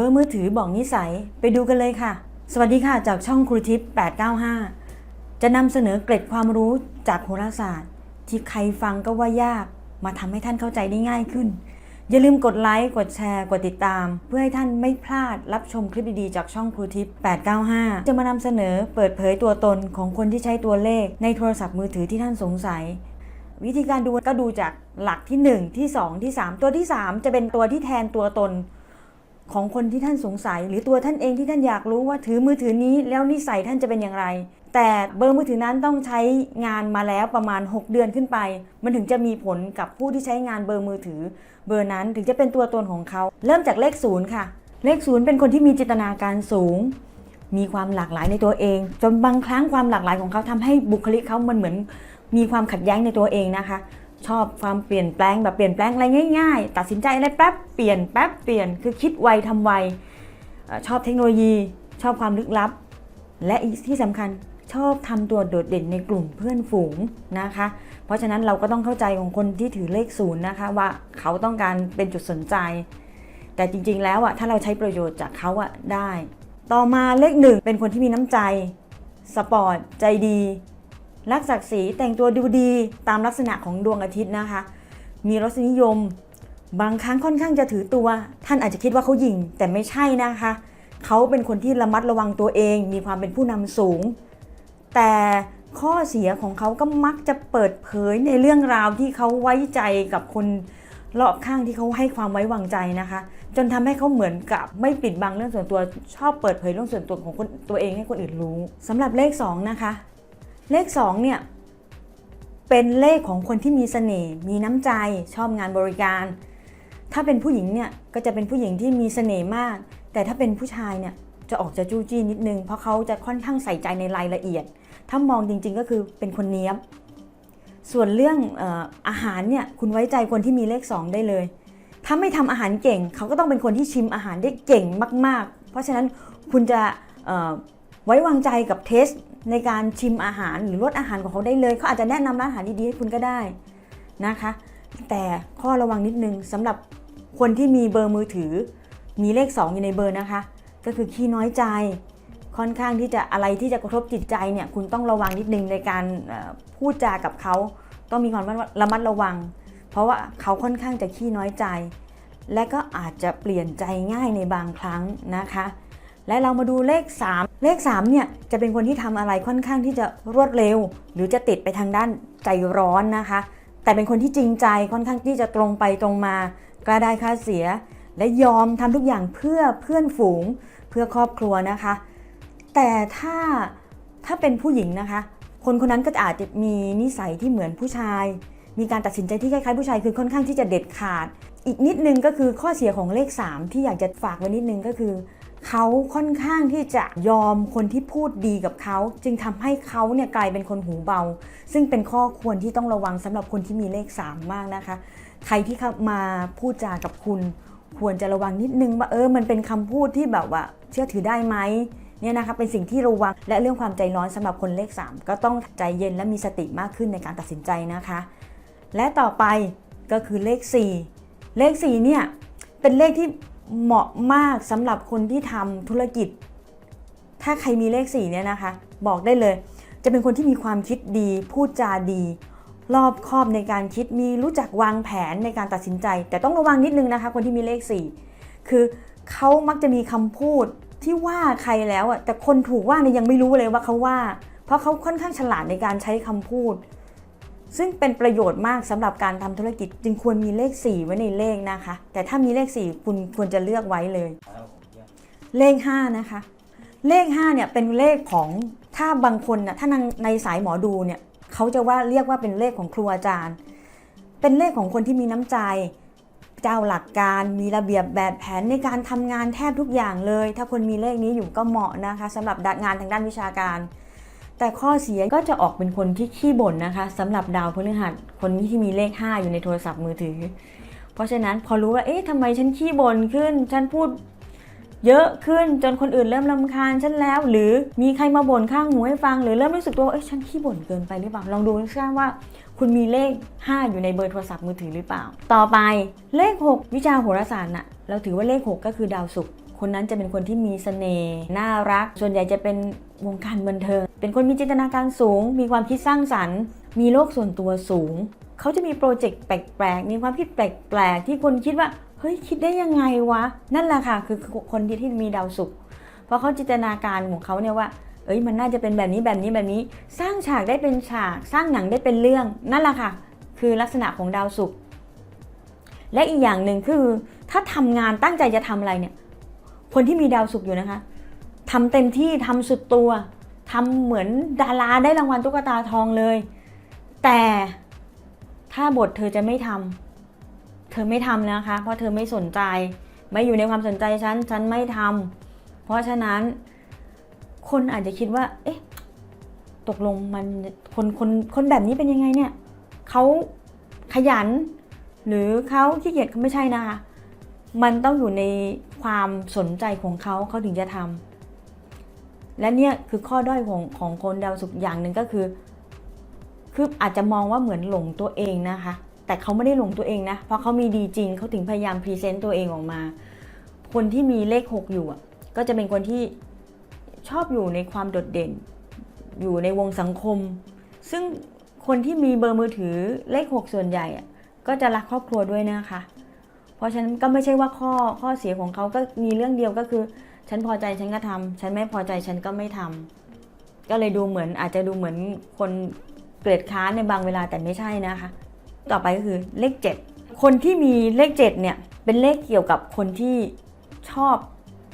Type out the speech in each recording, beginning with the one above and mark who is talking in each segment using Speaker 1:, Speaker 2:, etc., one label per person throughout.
Speaker 1: บอร์มือถือบอกนิสัยไปดูกันเลยค่ะ สวัสดีค่ะจากช่องครูทิพย์895 จะนำเสนอเกร็ดความรู้จากโหราศาสตร์ ที่ใครฟังก็ว่ายาก มาทำให้ท่านเข้าใจได้ง่ายขึ้น อย่าลืมกดไลค์ กดแชร์ กดติดตาม เพื่อให้ท่านไม่พลาดรับชมคลิปดีๆจากช่องครูทิพย์895 จะมานำเสนอเปิดเผยตัวตนของคนที่ใช้ตัวเลขในโทรศัพท์มือถือที่ท่านสงสัยวิธีการดูก็ดูจากหลักที่ 1 ที่ 2 ที่ 3 ตัวที่ 3 จะเป็นตัวที่แทนตัวตน ของคนที่ท่านสงสัย หรือตัวท่านเองที่ท่านอยากรู้ว่าถือมือถือนี้แล้วนิสัยท่านจะเป็นอย่างไร แต่เบอร์มือถือนั้นต้องใช้งานมาแล้วประมาณ 6 เดือนขึ้นไป มันถึงจะมีผลกับผู้ที่ใช้งานเบอร์มือถือ เบอร์นั้นถึงจะเป็นตัวตนของเขา เริ่มจากเลขศูนย์ค่ะ เลขศูนย์เป็นคนที่มีจินตนาการสูง มีความหลากหลายในตัวเอง จนบางครั้งความหลากหลายของเขาทำให้บุคลิกเขามันเหมือน มีความขัดแย้งในตัวเองนะคะ ชอบความเปลี่ยนแปลงแบบเปลี่ยนแปลงอะไรง่ายๆ ตัดสินใจอะไรแป๊บเปลี่ยนแป๊บเปลี่ยนคือคิดไวทำไวชอบเทคโนโลยี ชอบความลึกลับ และอีกที่สำคัญชอบทำตัวโดดเด่นในกลุ่มเพื่อนฝูงนะคะ เพราะฉะนั้นเราก็ต้องเข้าใจของคนที่ถือเลขศูนย์นะคะว่าเขาต้องการเป็นจุดสนใจ แต่จริงๆแล้วอะถ้าเราใช้ประโยชน์จากเขาอะได้ ต่อมาเลขหนึ่งเป็นคนที่มีน้ำใจ สปอร์ตใจดี รักศักดิ์ศรีแต่งตัวดูดีตามลักษณะของดวงอาทิตย์นะคะ มีรสนิยม บางครั้งค่อนข้างจะถือตัว ท่านอาจจะคิดว่าเขาหยิ่งแต่ไม่ใช่นะคะ เขาเป็นคนที่ระมัดระวังตัวเอง มีความเป็นผู้นำสูง แต่ข้อเสียของเขาก็มักจะเปิดเผยในเรื่องราวที่เขาไว้ใจกับคนรอบข้างที่เขาให้ความไว้วางใจนะคะ จนทำให้เขาเหมือนกับไม่ปิดบังเรื่องส่วนตัวชอบเปิดเผยเรื่องส่วนตัวของคนตัวเองให้คนอื่นรู้สำหรับเลขสองนะคะ เลขสองเนี่ยเป็นเลขของคนที่มีเสน่ห์มีน้ำใจชอบงานบริการ ถ้าเป็นผู้หญิงเนี่ยก็จะเป็นผู้หญิงที่มีเสน่ห์มาก แต่ถ้าเป็นผู้ชายเนี่ยจะออกจะจู้จี้นิดนึง เพราะเขาจะค่อนข้างใส่ใจในรายละเอียด ถ้ามองจริงๆก็คือเป็นคนเนี้ยบ ส่วนเรื่องอออาหารเนี่ยคุณไว้ใจคนที่มีเลข 2 ได้เลย ถ้าไม่ทำอาหารเก่ง เขาก็ต้องเป็นคนที่ชิมอาหารได้เก่งมาก ๆ เพราะฉะนั้นคุณจะไว้วางใจกับเทส ในการชิมอาหารหรือรสอาหารของเขาได้เลยเขาอาจจะแนะนำร้านอาหารดีๆให้คุณก็ได้นะคะ แต่ข้อระวังนิดนึงสำหรับคนที่มีเบอร์มือถือ มีเลข 2 อยู่ในเบอร์นะคะ ก็คือขี้น้อยใจ ค่อนข้างที่จะอะไรที่จะกระทบจิตใจเนี่ยคุณต้องระวังนิดนึงในการพูดจากับเขาต้องมีความระมัดระวัง เพราะว่าเขาค่อนข้างจะขี้น้อยใจ และก็อาจจะเปลี่ยนใจง่ายในบางครั้งนะคะ และเรามาดูเลข 3 เลข3เนี่ยจะเป็นคนที่ทำอะไรค่อนข้างที่จะรวดเร็ว หรือจะติดไปทางด้านใจร้อนนะคะ แต่เป็นคนที่จริงใจค่อนข้างที่จะตรงไปตรงมา กล้าได้ค่าเสีย และยอมทำทุกอย่างเพื่อเพื่อนฝูงเพื่อครอบครัวนะคะ แต่ถ้าถ้าเป็นผู้หญิงนะคะ คนคนนั้นก็อาจจะมีนิสัยที่เหมือนผู้ชาย มีการตัดสินใจที่คล้ายๆผู้ชายคือค่อนข้างที่จะเด็ดขาด อีกนิดนึงก็คือข้อเสียของเลข 3 ที่อยากจะฝากไว้นิดนึงก็คือ เขาค่อนข้างที่จะยอมคนที่พูดดีกับเขา จึงทำให้เขาเนี่ยกลายเป็นคนหูเบา ซึ่งเป็นข้อควรที่ต้องระวังสำหรับคนที่มีเลข 3 มากนะคะ ใครที่มาพูดจากับคุณ ควรจะระวังนิดนึงว่าเออมันเป็นคำพูดที่แบบว่า เชื่อถือได้ไหมเนี่ยนะคะเป็นสิ่งที่ระวังและเรื่องความใจร้อนสำหรับคนเลข 3 ก็ต้องใจเย็นและมีสติมากขึ้นในการตัดสินใจนะคะ และต่อไปก็คือเลข 4 เลข4เนี่ยเป็นเลขที่ เหมาะมากสำหรับคนที่ทำธุรกิจ ถ้าใครมีเลข4เนี่ยนะคะ บอกได้เลย จะเป็นคนที่มีความคิดดี พูดจาดี รอบคอบในการคิดมีรู้จักวางแผนในการตัดสินใจ แต่ต้องระวังนิดนึงนะคะ คนที่มีเลข 4 คือเขามักจะมีคำพูดที่ว่าใครแล้วอะแต่คนถูกว่าเนี่ยยังไม่รู้เลยว่าเขาว่า เพราะเขาค่อนข้างฉลาดในการใช้คำพูด ซึ่งเป็นประโยชน์มากสำหรับการทำธุรกิจ จึงควรมีเลข 4 ไว้ในเลขนะคะ แต่ถ้ามีเลข 4 คุณควรจะเลือกไว้เลย เลข 5 นะคะ เลข 5 เนี่ยเป็นเลขของถ้าบางคนนะถ้าในในสายหมอดูเนี่ยเขาจะว่าเรียกว่าเป็นเลขของครูอาจารย์ เป็นเลขของคนที่มีน้ำใจ เจ้าหลักการมีระเบียบแบบแผนในการทำงานแทบทุกอย่างเลย ถ้าคนมีเลขนี้อยู่ก็เหมาะนะคะสำหรับงานทางด้านวิชาการ แต่ข้อเสียก็จะออกเป็นคนที่ขี้บ่นนะคะสำหรับดาวพฤหัสคนที่มีเลข 5 อยู่ในโทรศัพท์มือถือ เพราะฉะนั้นพอรู้ว่าเอ๊ะทำไมฉันขี้บ่นขึ้น ฉันพูดเยอะขึ้นจนคนอื่นเริ่มลำคาญฉันแล้ว หรือมีใครมาบ่นข้างหูให้ฟัง หรือเริ่มรู้สึกตัวว่าเอ้ยฉันขี้บ่นเกินไปหรือเปล่าลองดูซิว่า คุณมีเลข 5 อยู่ในเบอร์โทรศัพท์มือถือหรือเปล่า ต่อไปเลข 6 วิชาโหราศาสตร์น่ะเราถือว่าเลข 6 ก็คือดาวศุกร์ คนนั้นจะเป็นคนที่มีเสน่ห์น่ารัก ส่วนใหญ่จะเป็นวงการบันเทิง เป็นคนมีจินตนาการสูง มีความคิดสร้างสรรค์ มีโลกส่วนตัวสูง เขาจะมีโปรเจกต์แปลกๆ มีความคิดแปลกๆ ที่คนคิดว่า เฮ้ย คิดได้ยังไงวะ นั่นแหละค่ะ คือคนที่ที่มีดาวศุกร์ เพราะเขาจินตนาการของเขาเนี่ยว่า เอ้ย มันน่าจะเป็นแบบนี้แบบนี้แบบนี้ สร้างฉากได้เป็นฉาก สร้างหนังได้เป็นเรื่อง นั่นแหละค่ะ คือลักษณะของดาวศุกร์ และอีกอย่างหนึ่งคือ ถ้าทำงานตั้งใจจะทำอะไรเนี่ย คนที่มีดาวศุกอยู่นะคะทำเต็มที่ทำสุดตัวทำเหมือนดาราได้รางวัลตุ๊กตาทองเลย แต่ถ้าบทเธอจะไม่ทำเธอไม่ทำนะคะ เพราะเธอไม่สนใจไม่อยู่ในความสนใจฉันฉันไม่ทำเพราะฉะนั้น คนอาจจะคิดว่า เอ๊ะตกลงมันคนคนคนแบบนี้เป็นยังไงเนี่ยเขาขยัน หรือเขาขี้เกียจเขาไม่ใช่นะคะ มันต้องอยู่ในความสนใจของเขาเขาถึงจะทำและเนี่ยคือข้อด้อยของของคนดาวศุกอย่างหนึ่งก็คือ คืออาจจะมองว่าเหมือนหลงตัวเองนะคะ แต่เขาไม่ได้หลงตัวเองนะ เพราะเขามีดีจริงเขาถึงพยายามพรีเซนต์ตัวเองออกมา คนที่มีเลขหกอยู่อะก็จะเป็นคนที่ชอบอยู่ในความโดดเด่น อยู่ในวงสังคม ซึ่งคนที่มีเบอร์มือถือเลขหกส่วนใหญ่อะก็จะรักครอบครัวด้วยนะคะ เพราะฉะนั้นก็ไม่ใช่ว่าข้อข้อเสียของเขาก็มีเรื่องเดียวก็คือ ฉันพอใจฉันก็ทำฉันไม่พอใจฉันก็ไม่ทำก็เลยดูเหมือนอาจจะดูเหมือนคนเกลียดค้านในบางเวลาแต่ไม่ใช่นะคะ ต่อไปก็คือเลข 7 คนที่มีเลข 7 เนี่ย เป็นเลขเกี่ยวกับคนที่ชอบ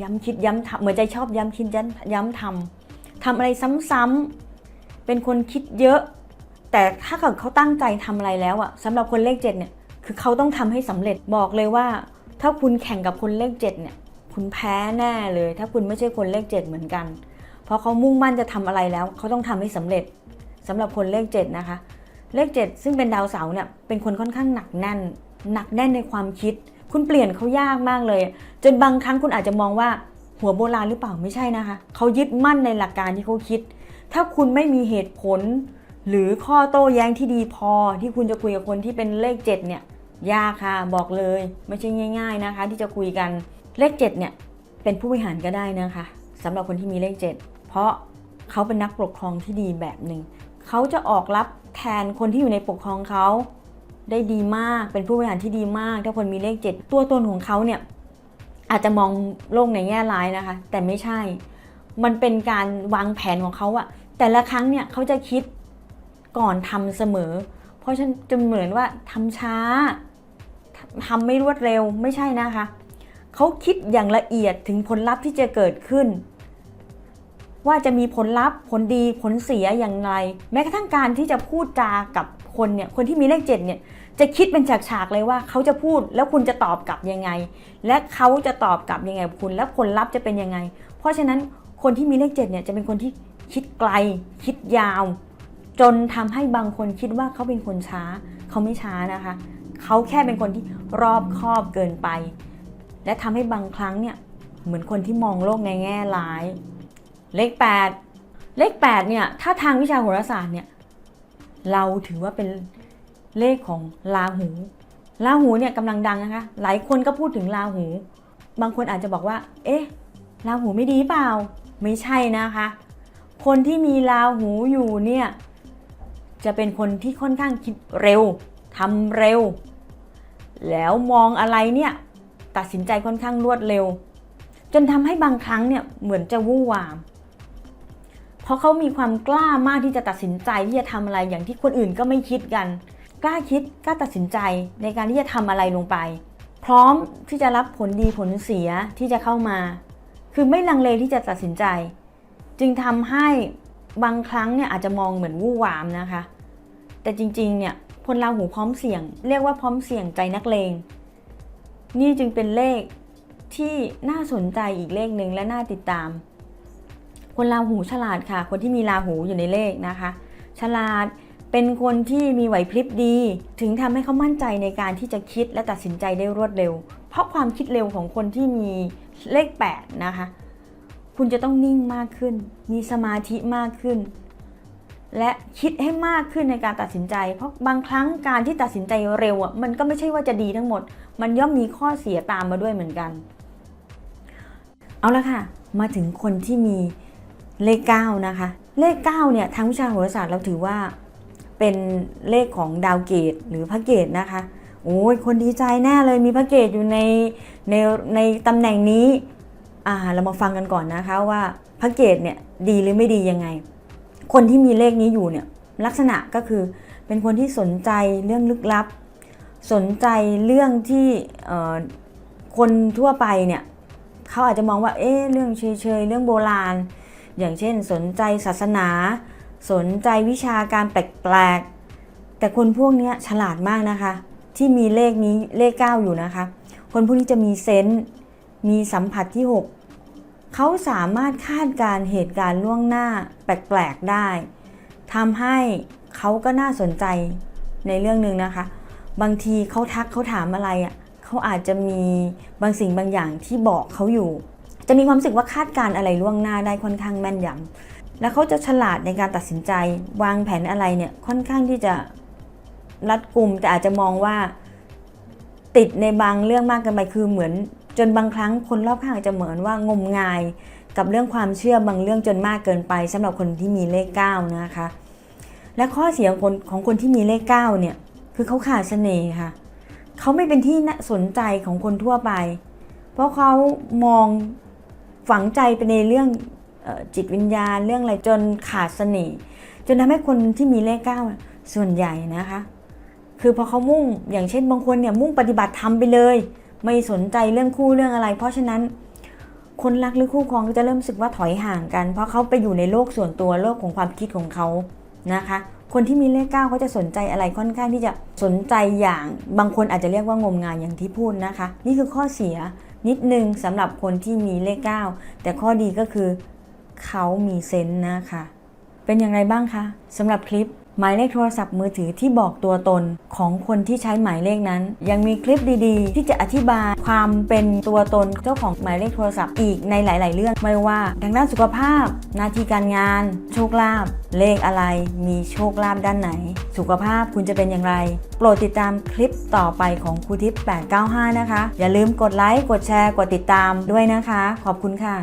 Speaker 1: ย้ำคิดย้ำทำเหมือนใจชอบย้ำคิดย้ำย้ำทำทำอะไรซ้ำๆเป็นคนคิดเยอะ แต่ถ้าเกิดเขาตั้งใจทำอะไรแล้วอะสำหรับคนเลข 7 เนี่ย คือเขาต้องทำให้สำเร็จบอกเลยว่า ถ้าคุณแข่งกับคนเลข7เนี่ยคุณแพ้แน่เลย ถ้าคุณไม่ใช่คนเลข7เหมือนกัน เพราะเขามุ่งมั่นจะทำอะไรแล้วเขาต้องทำให้สำเร็จสำหรับคนเลข7นะคะ เลข7ซึ่งเป็นดาวเสาร์เนี่ยเป็นคนค่อนข้างหนักแน่น หนักแน่นในความคิด คุณเปลี่ยนเขายากมากเลย จนบางครั้งคุณอาจจะมองว่าหัวโบราณหรือเปล่าไม่ใช่นะคะเขายึดมั่นในหลักการที่เขาคิด ถ้าคุณไม่มีเหตุผล หรือข้อโต้แย้งที่ดีพอที่คุณจะคุยกับคนที่เป็นเลข7เนี่ย ยากค่ะบอกเลยไม่ใช่ง่าย ๆนะคะ ที่จะคุยกันเลข 7 เนี่ย เป็นผู้บริหารก็ได้นะคะสำหรับคนที่มีเลข 7 เพราะเขาเป็นนักปกครองที่ดีแบบหนึ่งเขาจะออกรับแทนคนที่อยู่ในปกครองเขาได้ดีมากเป็นผู้บริหารที่ดีมาก ถ้าคนมีเลข 7 ตัวตนของเขาเนี่ยอาจจะมองโลกในแง่ร้ายนะคะ แต่ไม่ใช่ มันเป็นการวางแผนของเขาอะแต่ละครั้งเนี่ยเขาจะคิดก่อนทำเสมอ ราะฉันจะเหมือนว่าทำช้าทำไม่รวดเร็วไม่ใช่นะคะ เขาคิดอย่างละเอียดถึงผลลัพธ์ที่จะเกิดขึ้น ว่าจะมีผลลัพธ์ผลดีผลเสียอย่างไร แม้กระทั่งการที่จะพูดจากับคนเนี่ยคนที่มีเลขเจ็ดเนี่ยจะคิดเป็นฉากๆเลยว่าเขาจะพูดแล้วคุณจะตอบกลับยังไง และเขาจะตอบกลับยังไงคุณ แล้วผลลัพธ์จะเป็นยังไง เพราะฉะนั้นคนที่มีเลขเจ็ดเนี่ยจะเป็นคนที่คิดไกล คิดยาว จนทำให้บางคนคิดว่าเขาเป็นคนช้า เขาไม่ช้านะคะ เขาแค่เป็นคนที่รอบคอบเกินไป และทำให้บางครั้งเนี่ยเหมือนคนที่มองโลกในแง่ร้าย เลข 8 เลข8เนี่ยถ้าทางวิชาโหราศาสตร์เนี่ยเราถือว่าเป็นเลขของลาหูลาหูเนี่ยกำลังดังนะคะ หลายคนก็พูดถึงลาหู บางคนอาจจะบอกว่า เอ๊ะลาหูไม่ดีเปล่า ไม่ใช่นะคะ คนที่มีลาหูอยู่เนี่ย จะเป็นคนที่ค่อนข้างคิดเร็วทำเร็ว แล้วมองอะไรเนี่ยตัดสินใจค่อนข้างรวดเร็ว จนทำให้บางครั้งเนี่ยเหมือนจะวู่วาม เพราะเขามีความกล้ามากที่จะตัดสินใจที่จะทำอะไรอย่างที่คนอื่นก็ไม่คิดกัน กล้าคิดกล้าตัดสินใจในการที่จะทำอะไรลงไป พร้อมที่จะรับผลดีผลเสียที่จะเข้ามา คือไม่ลังเลที่จะตัดสินใจ จึงทำให้บางครั้งเนี่ยอาจจะมองเหมือนวู่วามนะคะ แต่จริงๆเนี่ยพลราหูพร้อมเสี่ยง เรียกว่าพร้อมเสี่ยงใจนักเลง นี่จึงเป็นเลขที่น่าสนใจอีกเลขหนึ่งและน่าติดตาม คนราหูฉลาดค่ะ คนที่มีราหูอยู่ในเลขนะคะ ฉลาดเป็นคนที่มีไหวพริบดี ถึงทำให้เขามั่นใจในการที่จะคิดและตัดสินใจได้รวดเร็ว เพราะความคิดเร็วของคนที่มีเลข 8 นะคะ คุณจะต้องนิ่งมากขึ้น มีสมาธิมากขึ้น และคิดให้มากขึ้นในการตัดสินใจ เพราะบางครั้งการที่ตัดสินใจเร็วอะมันก็ไม่ใช่ว่าจะดีทั้งหมด มันย่อมมีข้อเสียตามมาด้วยเหมือนกัน เอาละค่ะ มาถึงคนที่มีเลข 9 นะคะ เลข 9 เนี่ยทางวิชาโหราศาสตร์เราถือว่าเป็นเลขของดาวเกตหรือพระเกตนะคะ โอ้ยคนดีใจแน่เลยมีพระเกตอยู่ในในในตำแหน่งนี้อ่าเรามาฟังกันก่อนนะคะว่าพระเกตเนี่ยดีหรือไม่ดียังไง คนที่มีเลขนี้อยู่เนี่ยลักษณะก็คือเป็นคนที่สนใจเรื่องลึกลับ สนใจเรื่องที่คนทั่วไปเนี่ยเขาอาจจะมองว่าเอ๊ะเรื่องเฉยๆเรื่องโบราณ อย่างเช่น สนใจศาสนา สนใจวิชาการแปลกๆแต่คนพวกเนี้ยฉลาดมากนะคะ ที่มีเลขนี้เลข 9 อยู่นะคะ คนพวกนี้จะมีเซนส์มีสัมผัสที่ 6 เขาสามารถคาดการณ์เหตุการณ์ล่วงหน้าแปลกๆได้ทำให้เขาก็น่าสนใจในเรื่องหนึ่งนะคะ บางทีเขาทักเขาถามอะไรอะเขาอาจจะมีบางสิ่งบางอย่างที่บอกเขาอยู่ จะมีความรู้สึกว่าคาดการณ์อะไรล่วงหน้าได้ค่อนข้างแม่นยำแล้วเขาจะฉลาดในการตัดสินใจ วางแผนอะไรเนี่ยค่อนข้างที่จะรัดกุมแต่อาจจะมองว่า ติดในบางเรื่องมากเกินไปคือเหมือน จนบางครั้งคนรอบข้างอาจจะเหมือนว่างมงายกับเรื่องความเชื่อบางเรื่องจนมากเกินไปสำหรับคนที่มีเลข 9 นะคะ และข้อเสียของคนของคนที่มีเลข 9 เนี่ยคือเขาขาดเสน่ห์ค่ะเขาไม่เป็นที่สนใจของคนทั่วไป เพราะเขามองฝังใจไปในเรื่องจิตวิญญาณเรื่องอะไรจนขาดเสน่ห์จนทำให้คนที่มีเลข9ส่วนใหญ่นะคะ คือพอเขามุ่งอย่างเช่นบางคนเนี่ยมุ่งปฏิบัติธรรมไปเลย ไม่สนใจเรื่องคู่เรื่องอะไร เพราะฉะนั้น คนรักหรือคู่ครองก็จะเริ่มรู้สึกว่าถอยห่างกัน เพราะเขาไปอยู่ในโลกส่วนตัวโลกของความคิดของเขานะคะ คนที่มีเลขเก้าเขาจะสนใจอะไรค่อนข้างที่จะสนใจอย่างบางคนอาจจะเรียกว่างมงายอย่างที่พูดนะคะ นี่คือข้อเสียนิดนึงสำหรับคนที่มีเลขเก้าแต่ข้อดีก็คือเขามีเซนส์นะคะ เป็นอย่างไรบ้างคะสำหรับคลิป หมายเลขโทรศัพท์มือถือที่บอกตัวตนของคนที่ใช้หมายเลขนั้น ยังมีคลิปดีๆ ที่จะอธิบายความเป็นตัวตนเจ้าของหมายเลขโทรศัพท์อีกในหลาย ๆ เรื่องไม่ว่าทางด้านสุขภาพ หน้าที่การงาน โชคลาภเลขอะไร มีโชคลาภด้านไหน สุขภาพคุณจะเป็นอย่างไร โปรดติดตามคลิปต่อไปของครูทิพย์895 นะคะ อย่าลืมกดไลค์กดแชร์กดติดตามด้วยนะคะ ขอบคุณค่ะ